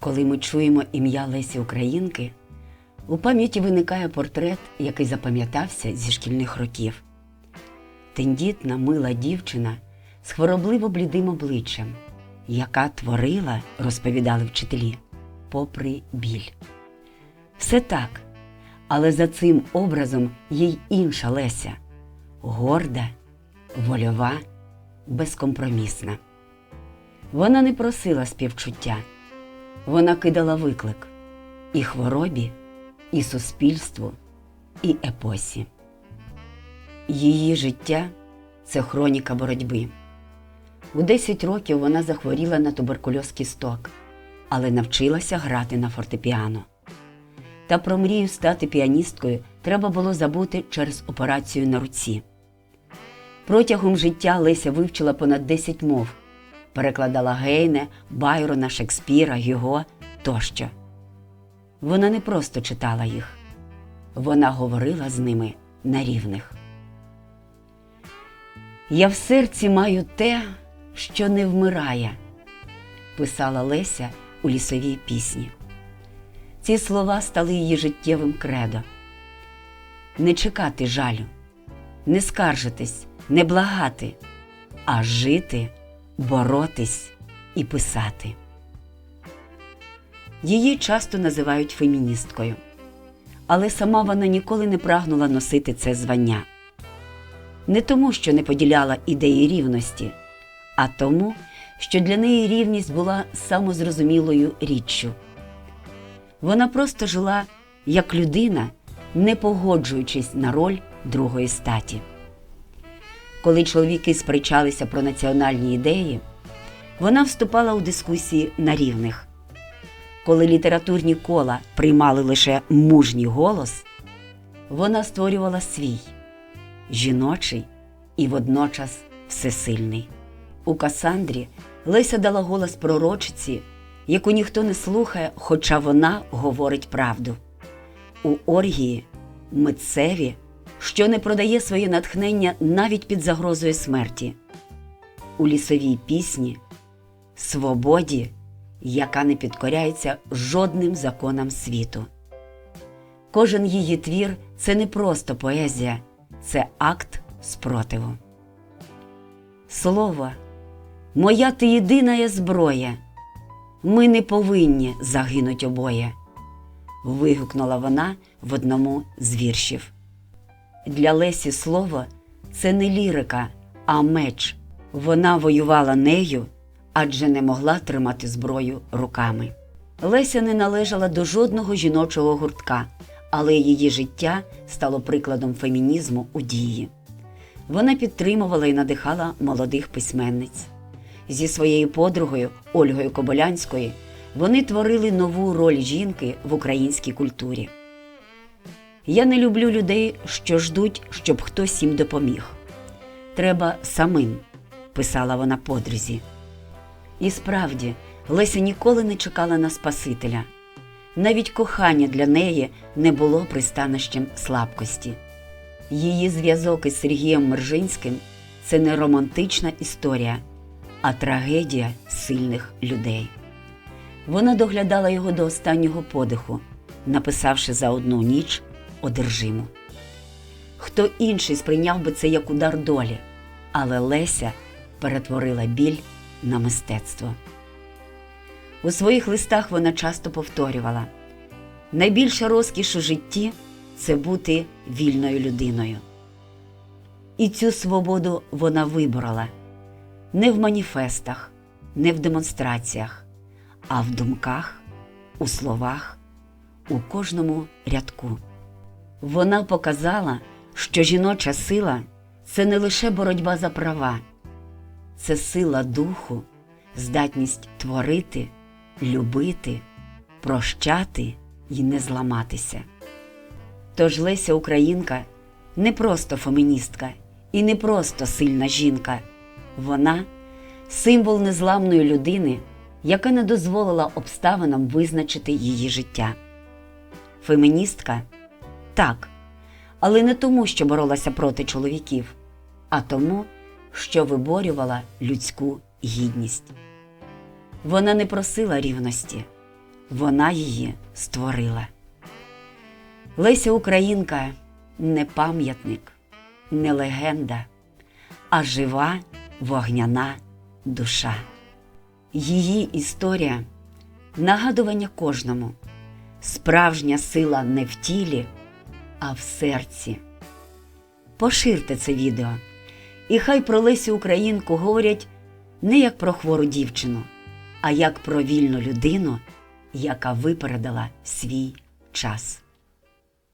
Коли ми чуємо ім'я Лесі Українки, у пам'яті виникає портрет, який запам'ятався зі шкільних років. Тендітна, мила дівчина з хворобливо блідим обличчям, яка творила, розповідали вчителі, попри біль. Все так, але за цим образом є й інша Леся горда, вольова, безкомпромісна. Вона не просила співчуття, вона кидала виклик і хворобі, і суспільству, і епосі. Її життя це хроніка боротьби. У 10 років вона захворіла на туберкульоз кісток, але навчилася грати на фортепіано. Та про мрію стати піаністкою треба було забути через операцію на руці. Протягом життя Леся вивчила понад 10 мов, перекладала Гейне, Байрона, Шекспіра, Гюго тощо. Вона не просто читала їх, вона говорила з ними на рівних. Я в серці маю те, що не вмирає, писала Леся у лісовій пісні. Ці слова стали її життєвим кредо. Не чекати жалю, не скаржитись, не благати, а жити, боротись і писати. Її часто називають феміністкою, але сама вона ніколи не прагнула носити це звання. Не тому, що не поділяла ідеї рівності, а тому, що для неї рівність була самозрозумілою річчю. Вона просто жила як людина, не погоджуючись на роль другої статі. Коли чоловіки сперечалися про національні ідеї, вона вступала у дискусії на рівних. Коли літературні кола приймали лише мужній голос, вона створювала свій жіночий і водночас всесильний. У Касандрі Леся дала голос пророчиці, яку ніхто не слухає, хоча вона говорить правду. У Оргії митцеві, що не продає своє натхнення навіть під загрозою смерті. У лісовій пісні свободі, яка не підкоряється жодним законам світу. Кожен її твір це не просто поезія, це акт спротиву. Слово, моя ти єдина є зброя. Ми не повинні загинуть обоє. вигукнула вона в одному з віршів. Для Лесі слово це не лірика, а меч. Вона воювала нею, адже не могла тримати зброю руками. Леся не належала до жодного жіночого гуртка, але її життя стало прикладом фемінізму у дії. Вона підтримувала і надихала молодих письменниць. Зі своєю подругою Ольгою Коболянською вони творили нову роль жінки в українській культурі. Я не люблю людей, що ждуть, щоб хтось їм допоміг. Треба самим, писала вона подрузі. І справді, Леся ніколи не чекала на Спасителя. Навіть кохання для неї не було пристанищем слабкості. Її зв'язок із Сергієм Мержинським це не романтична історія, а трагедія сильних людей. Вона доглядала його до останнього подиху, написавши за одну ніч одержиму. Хто інший сприйняв би це як удар долі, але Леся перетворила біль на мистецтво. У своїх листах вона часто повторювала: найбільша розкіш у житті це бути вільною людиною. І цю свободу вона виборола не в маніфестах, не в демонстраціях, а в думках, у словах, у кожному рядку. Вона показала, що жіноча сила це не лише боротьба за права, це сила духу, здатність творити, любити, прощати і не зламатися. Тож Леся Українка не просто феміністка і не просто сильна жінка. Вона символ незламної людини, яка не дозволила обставинам визначити її життя. Феміністка так, але не тому, що боролася проти чоловіків, а тому, що виборювала людську гідність. Вона не просила рівності, вона її створила. Леся Українка не пам'ятник, не легенда, а жива вогняна душа. Її історія нагадування кожному. Справжня сила не в тілі, а в серці. Поширте це відео, і хай про Лесю Українку говорять не як про хвору дівчину, а як про вільну людину, яка випередила свій час.